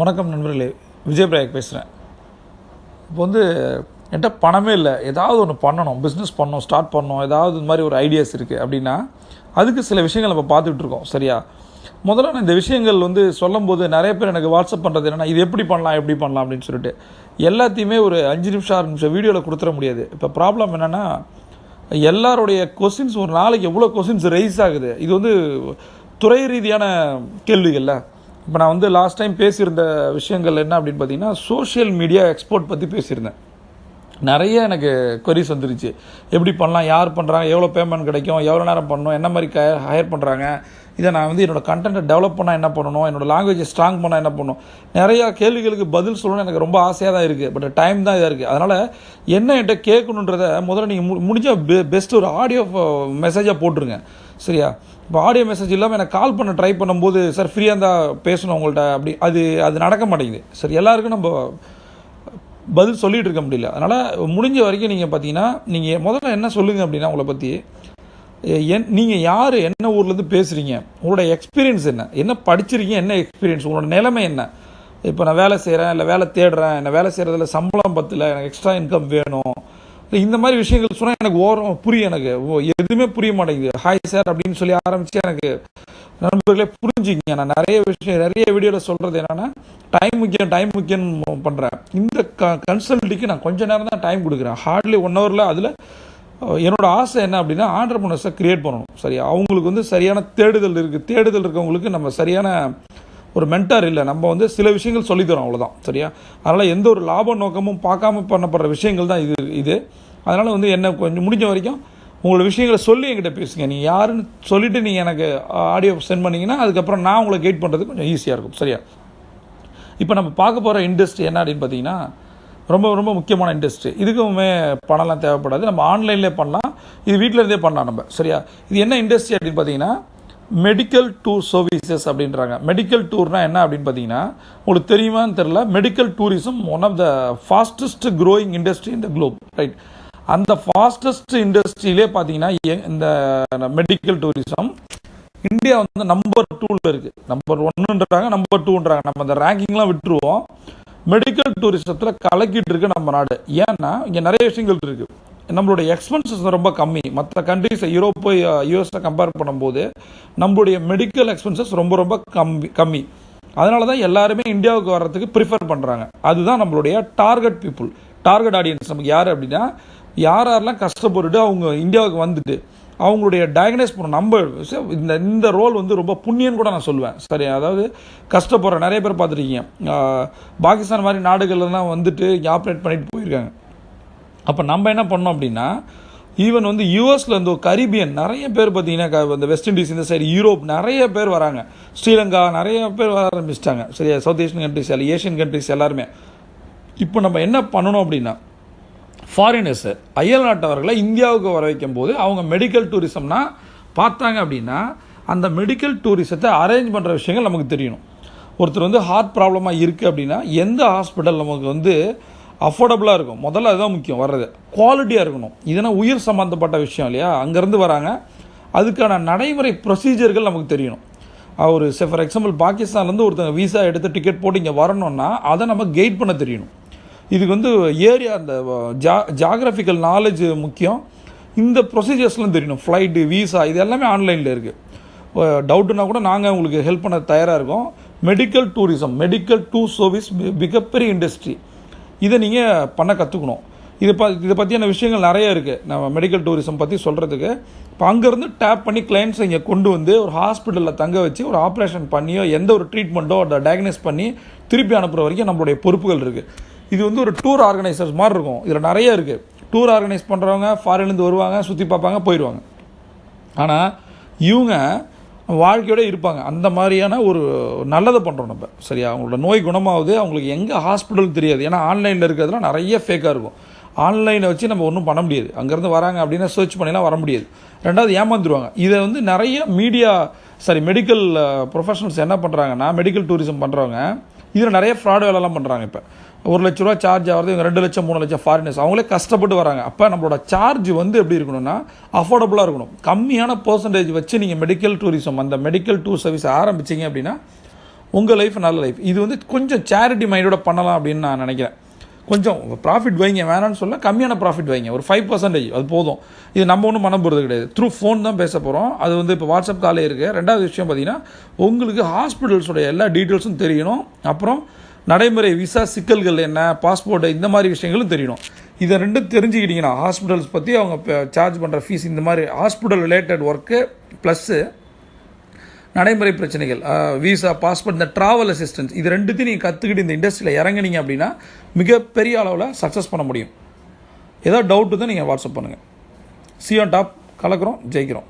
வணக்கம் நண்பர்களே விஜய் பிரயாக் பேசுகிறேன் இப்போ வந்து என்கிட்ட பணமே இல்லை. ஏதாவது ஒன்று பண்ணணும் பிஸ்னஸ் பண்ணணும் ஸ்டார்ட் பண்ணணும் ஏதாவது இந்த மாதிரி ஒரு ஐடியாஸ் இருக்குது அப்படின்னா அதுக்கு சில விஷயங்கள் நம்ம பார்த்துக்கிட்டு இருக்கோம் சரியா? முதல்ல நான் இந்த விஷயங்கள் வந்து சொல்லும்போது நிறைய பேர் எனக்கு வாட்ஸ்அப் பண்ணுறது என்னென்னா இது எப்படி பண்ணலாம் எப்படி பண்ணலாம் அப்படின்னு சொல்லிட்டு. எல்லாத்தையுமே ஒரு அஞ்சு நிமிஷம் ஆறு நிமிஷம் வீடியோவில் கொடுத்துட முடியாது. இப்போ ப்ராப்ளம் என்னென்னா எல்லாருடைய கொஸ்டின்ஸ் ஒரு நாளைக்கு எவ்வளோ கொஸ்டின்ஸ் ரைஸ் ஆகுது? இது வந்து துறை ரீதியான கேள்விகள்ல. இப்போ நான் வந்து லாஸ்ட் டைம் பேசியிருந்த விஷயங்கள் என்ன அப்படின்னு பார்த்தீங்கன்னா சோஷியல் மீடியா எக்ஸ்போர்ட் பற்றி பேசியிருந்தேன். நிறைய எனக்கு கொரிஸ் வந்துருச்சு. எப்படி பண்ணலாம் யார் பண்ணுறாங்க எவ்வளோ பேமெண்ட் கிடைக்கும் எவ்வளோ நேரம் பண்ணணும் என்ன மாதிரி க ஹையர் பண்ணுறாங்க இதை நான் வந்து என்னோடய கண்டென்ட்டை டெவலப் பண்ணால் என்ன பண்ணணும்? என்னோட லாங்குவேஜை ஸ்ட்ராங் பண்ணால் என்ன பண்ணணும்? நிறையா கேள்விகளுக்கு பதில் சொல்லணும்னு எனக்கு ரொம்ப ஆசையாக தான் இருக்குது பட் டைம் தான் இதாக இருக்குது அதனால் என்ன என்கிட்ட கேட்கணுன்றத முதல்ல நீங்கள் மு முடிஞ்ச பெ பெஸ்ட் ஒரு ஆடியோ மெசேஜாக போட்டுருங்க. சரியா? இப்போ ஆடியோ மெசேஜ் இல்லாமல் எனக்கு கால் பண்ண ட்ரை பண்ணும்போது சார் ஃப்ரீயாக இருந்தால் பேசணும் உங்கள்கிட்ட அப்படி அது அது நடக்க மாட்டேங்குது. சரி எல்லாருக்கும் நம்ம பதில் சொல்லிகிட்டு இருக்க முடியல. அதனால் முடிஞ்ச வரைக்கும் நீங்கள் பார்த்தீங்கன்னா நீங்கள் முதல்ல என்ன சொல்லுங்கள் அப்படின்னா உங்களை பற்றி என் நீங்கள் யார்? என்ன ஊர்லேருந்து பேசுகிறீங்க உங்களோட எக்ஸ்பீரியன்ஸ் என்ன? என்ன படிச்சிருக்கீங்க? என்ன எக்ஸ்பீரியன்ஸ் உங்களோட நிலைமை என்ன? இப்போ நான் வேலை செய்கிறேன் இல்லை வேலை தேடுறேன் என்ன வேலை செய்கிறதுல சம்பளம் பத்தல எனக்கு எக்ஸ்ட்ரா இன்கம் வேணும். இந்த மாதிரி விஷயங்கள் சொன்னால் எனக்கு ஓரம் புரியும் எனக்கு. ஓ, எதுவுமே புரிய மாட்டேங்குது. ஹாய் சார் அப்படின்னு சொல்லி ஆரம்பித்து எனக்கு நண்பர்களே புரிஞ்சுக்கிங்க. நான் நிறைய விஷயம் நிறைய வீடியோவில் சொல்கிறது என்னென்னா டைம் முக்கியம் டைம் முக்கியம் பண்ணுறேன் இந்த க கன்சல்ட்டிக்கு நான் கொஞ்சம் நேரம் தான் டைம் கொடுக்குறேன். ஹார்ட்லி ஒன் ஹவரில் அதில் என்னோடய ஆசை என்ன அப்படின்னா ஆண்டர்பனர்ஸை க்ரியேட் பண்ணணும். சரியா அவங்களுக்கு வந்து சரியான தேடுதல் இருக்குது தேடுதல் இருக்கவங்களுக்கு நம்ம சரியான ஒரு மென்டார் இல்லை. நம்ம வந்து சில விஷயங்கள் சொல்லித்தரோம் அவ்வளோதான் சரியா? அதனால் எந்த ஒரு லாப நோக்கமும் பார்க்காம பண்ணப்படுற விஷயங்கள் தான் இது இது. அதனால் வந்து என்ன கொஞ்சம் முடிஞ்ச வரைக்கும் உங்களோட விஷயங்களை சொல்லி என்கிட்ட பேசுங்க. நீங்கள் யாருன்னு சொல்லிவிட்டு நீங்கள் எனக்கு ஆடியோ சென்ட் பண்ணீங்கன்னா அதுக்கப்புறம் நான் உங்களை கைட் பண்ணுறது கொஞ்சம் ஈஸியாக இருக்கும். சரியா? இப்போ நம்ம பார்க்க போகிற இண்டஸ்ட்ரி என்ன அப்படின்னு பார்த்தீங்கன்னா ரொம்ப ரொம்ப முக்கியமான இண்டஸ்ட்ரி இதுக்குமே பணம்லாம் தேவைப்படாது. நம்ம ஆன்லைன்லேயே பண்ணலாம். இது வீட்டில் இருந்தே பண்ணலாம் நம்ம. சரியா? இது என்ன இண்டஸ்ட்ரி அப்படின்னு பார்த்தீங்கன்னா மெடிக்கல் டூர் சர்வீசஸ் அப்படின்றாங்க. மெடிக்கல் டூர்னால் என்ன அப்படின்னு பார்த்தீங்கன்னா உங்களுக்கு தெரியுமான்னு தெரில medical tourism one of the fastest growing industry இந்த குளோப் ரைட் அந்த ஃபாஸ்டஸ்ட் இண்டஸ்ட்ரியிலே பார்த்தீங்கன்னா இந்த மெடிக்கல் டூரிசம் இந்தியா வந்து நம்பர் டூவில் இருக்குது நம்பர் ஒன்றுன்றாங்க நம்பர் டூன்றாங்க நம்ம அந்த ரேங்கிங்லாம் விட்டுருவோம். மெடிக்கல் டூரிசத்தில் கலக்கிட்டு இருக்கு நம்ம நாடு. ஏன்னா இங்கே நிறைய விஷயங்கள் இருக்குது நம்மளுடைய எக்ஸ்பென்சஸ் ரொம்ப கம்மி. மற்ற கண்ட்ரிஸை யூரோப்பு யூஎஸை கம்பேர் பண்ணும்போது நம்மளுடைய மெடிக்கல் எக்ஸ்பென்சஸ் ரொம்ப ரொம்ப கம்மி கம்மி. அதனால தான் எல்லாருமே இந்தியாவுக்கு வர்றதுக்கு ப்ரிஃபர் பண்ணுறாங்க அதுதான் நம்மளுடைய டார்கெட் பீப்புள் டார்கெட் ஆடியன்ஸ் நமக்கு யார் அப்படின்னா யார் யாரெல்லாம் கஷ்டப்பட்டுட்டு அவங்க இந்தியாவுக்கு வந்துட்டு அவங்களுடைய டயக்னைஸ் பண்ண நம்ம இந்த இந்த ரோல் வந்து ரொம்ப புண்ணியன்னு கூட நான் சொல்லுவேன். சரி அதாவது கஷ்டப்படுற நிறைய பேர் பார்த்துருக்கீங்க. பாகிஸ்தான் மாதிரி நாடுகள்லாம் வந்துட்டு ஆப்ரேட் பண்ணிட்டு போயிருக்காங்க. அப்போ நம்ம என்ன பண்ணோம் அப்படின்னா ஈவன் வந்து யூஎஸ்ல இருந்து கரீபியன் நிறைய பேர் பார்த்தீங்கன்னா க- இந்த வெஸ்ட் இண்டீஸ் இந்த சைடு யூரோப் நிறைய பேர் வராங்க. ஸ்ரீலங்கா நிறைய பேர் வர ஆரம்பிச்சிட்டாங்க. சரியா சவுத் ஏஷியன் கண்ட்ரிஸ் எல்லாம் ஏஷியன் கண்ட்ரிஸ் எல்லாருமே. இப்போ நம்ம என்ன பண்ணணும் அப்படின்னா ஃபாரினர்ஸு அயல் நாட்டவர்களை இந்தியாவுக்கு வர வைக்கும் போது அவங்க மெடிக்கல் டூரிசம்னா பார்த்தாங்க அப்படின்னா அந்த மெடிக்கல் டூரிசத்தை அரேஞ்ச் பண்ணுற விஷயங்கள் நமக்கு தெரியணும். ஒருத்தர் வந்து ஹார்ட் ப்ராப்ளமாக இருக்குது அப்படின்னா எந்த ஹாஸ்பிட்டல் நமக்கு வந்து அஃபோர்டபுளாக இருக்கும்? முதல்ல அதுதான் முக்கியம் வர்றது. குவாலிட்டியாக இருக்கணும். இதெல்லாம் உயிர் சம்மந்தப்பட்ட விஷயம் இல்லையா? அங்கேருந்து வராங்க. அதுக்கான நடைமுறை ப்ரொசீஜர்கள் நமக்கு தெரியணும். அவர் ஃபார் எக்ஸாம்பிள் பாகிஸ்தான்லேருந்து ஒருத்தங்க விசா எடுத்து டிக்கெட் போட்டு இங்கே வரணும்னா அதை நம்ம கைட் பண்ண தெரியணும். இதுக்கு வந்து ஏரியா அந்த ஜா ஜாகிரபிக்கல் நாலேஜ் முக்கியம். இந்த ப்ரொசீஜர்ஸ்லாம் தெரியணும். ஃப்ளைட்டு வீசா இது எல்லாமே ஆன்லைனில் இருக்குது டவுட்டுனா கூட நாங்கள் உங்களுக்கு ஹெல்ப் பண்ண தயாராக இருக்கோம். Medical tourism medical tour service மிகப்பெரிய இண்டஸ்ட்ரி இதை நீங்கள் பண்ண கற்றுக்கணும் இதை ப இதை பற்றியான விஷயங்கள் நிறைய இருக்குது நம்ம மெடிக்கல் டூரிசம் பற்றி சொல்கிறதுக்கு இப்போ அங்கேருந்து டேப் பண்ணி கிளைண்ட்ஸை இங்கே கொண்டு வந்து ஒரு ஹாஸ்பிட்டலில் தங்க வச்சு ஒரு ஆப்ரேஷன் பண்ணியோ எந்த ஒரு ட்ரீட்மெண்ட்டோ அதை டயக்னைஸ் பண்ணி திருப்பி அனுப்புகிற வரைக்கும் நம்மளுடைய பொறுப்புகள் இருக்குது இது வந்து ஒரு டூர் ஆர்கனைசர்ஸ் மாதிரி இருக்கும். இதில் நிறைய இருக்குது டூர் ஆர்கனைஸ் பண்ணுறவங்க ஃபாரின்லேருந்து வருவாங்க சுற்றி பார்ப்பாங்க போயிடுவாங்க. ஆனால் இவங்க வாழ்க்கையோட இருப்பாங்க. அந்த மாதிரியான ஒரு நல்லதை பண்ணுறோம் நம்ம. சரியா? அவங்களோட நோய் குணமாகுது அவங்களுக்கு எங்கே ஹாஸ்பிட்டல் தெரியாது. ஏன்னா ஆன்லைனில் இருக்கிறதுலாம் நிறைய ஃபேக்காக இருக்கும். ஆன்லைனை வச்சு நம்ம ஒன்றும் பண்ண முடியாது. அங்கேருந்து வராங்க அப்படின்னா சர்ச் பண்ணிலாம் வர முடியாது. ரெண்டாவது ஏமாந்துருவாங்க. இதை வந்து நிறைய மீடியா சாரி மெடிக்கல் ப்ரொஃபஷனல்ஸ் என்ன பண்ணுறாங்கன்னா மெடிக்கல் டூரிசம் பண்ணுறவங்க இதில் நிறைய ஃப்ராடு வேலைலாம் பண்ணுறாங்க இப்போ. ஒரு லட்ச ரூபா சார்ஜ் ஆகிறது இவங்க ரெண்டு லட்சம் மூணு லட்சம் ஃபாரினர்ஸ் அவங்களே கஷ்டப்பட்டு வராங்க. அப்போ நம்மளோட சார்ஜ் வந்து எப்படி இருக்கணும்னா அஃபோர்டபுளாக இருக்கணும். கம்மியான பர்சன்டேஜ் வச்சு நீங்கள் மெடிக்கல் டூரிசம் அந்த மெடிக்கல் டூர் சர்வீஸ் ஆரம்பிச்சீங்க அப்படின்னா உங்கள் லைஃப் நல்ல லைஃப் இது வந்து கொஞ்சம் சேரிட்டி மைண்டோட பண்ணலாம் அப்படின்னு நான் நினைக்கிறேன். கொஞ்சம் ப்ராஃபிட் வைங்க வேணாம்னு சொல்ல கம்மியான ப்ராஃபிட் வைங்க. ஒரு ஃபைவ் பர்சன்டேஜ் அது போதும். இது நம்ம ஒன்றும் பண்ண போகிறது கிடையாது. த்ரூ ஃபோன் தான் பேச போகிறோம் அது வந்து இப்போ வாட்ஸ்அப் காலே இருக்குது ரெண்டாவது விஷயம் பார்த்தீங்கன்னா உங்களுக்கு ஹாஸ்பிட்டல்ஸோட எல்லா டீட்டெயில்ஸும் தெரியணும். அப்புறம் நடைமுறை விசா சிக்கல்கள் என்ன பாஸ்போர்ட்டு இந்த மாதிரி விஷயங்களும் தெரியணும். இதை ரெண்டும் தெரிஞ்சுக்கிட்டிங்கன்னா ஹாஸ்பிட்டல்ஸ் பற்றி அவங்க சார்ஜ் பண்ணுற ஃபீஸ் இந்த மாதிரி ஹாஸ்பிட்டல் ரிலேட்டட் ஒர்க்கு ப்ளஸ்ஸு நடைமுறை பிரச்சனைகள். விசா பாஸ்போர்ட் இந்த ட்ராவல் அசிஸ்டன்ஸ் இது ரெண்டுத்தையும் நீங்கள் கற்றுக்கிட்டு இந்த இண்டஸ்ட்ரியில் இறங்குனீங்க அப்படின்னா மிகப்பெரிய அளவில் சக்ஸஸ் பண்ண முடியும். ஏதாவது டவுட்டு தான் நீங்கள் வாட்ஸ்அப் பண்ணுங்கள் சி டாப் கலக்கிறோம் ஜெயிக்கிறோம்.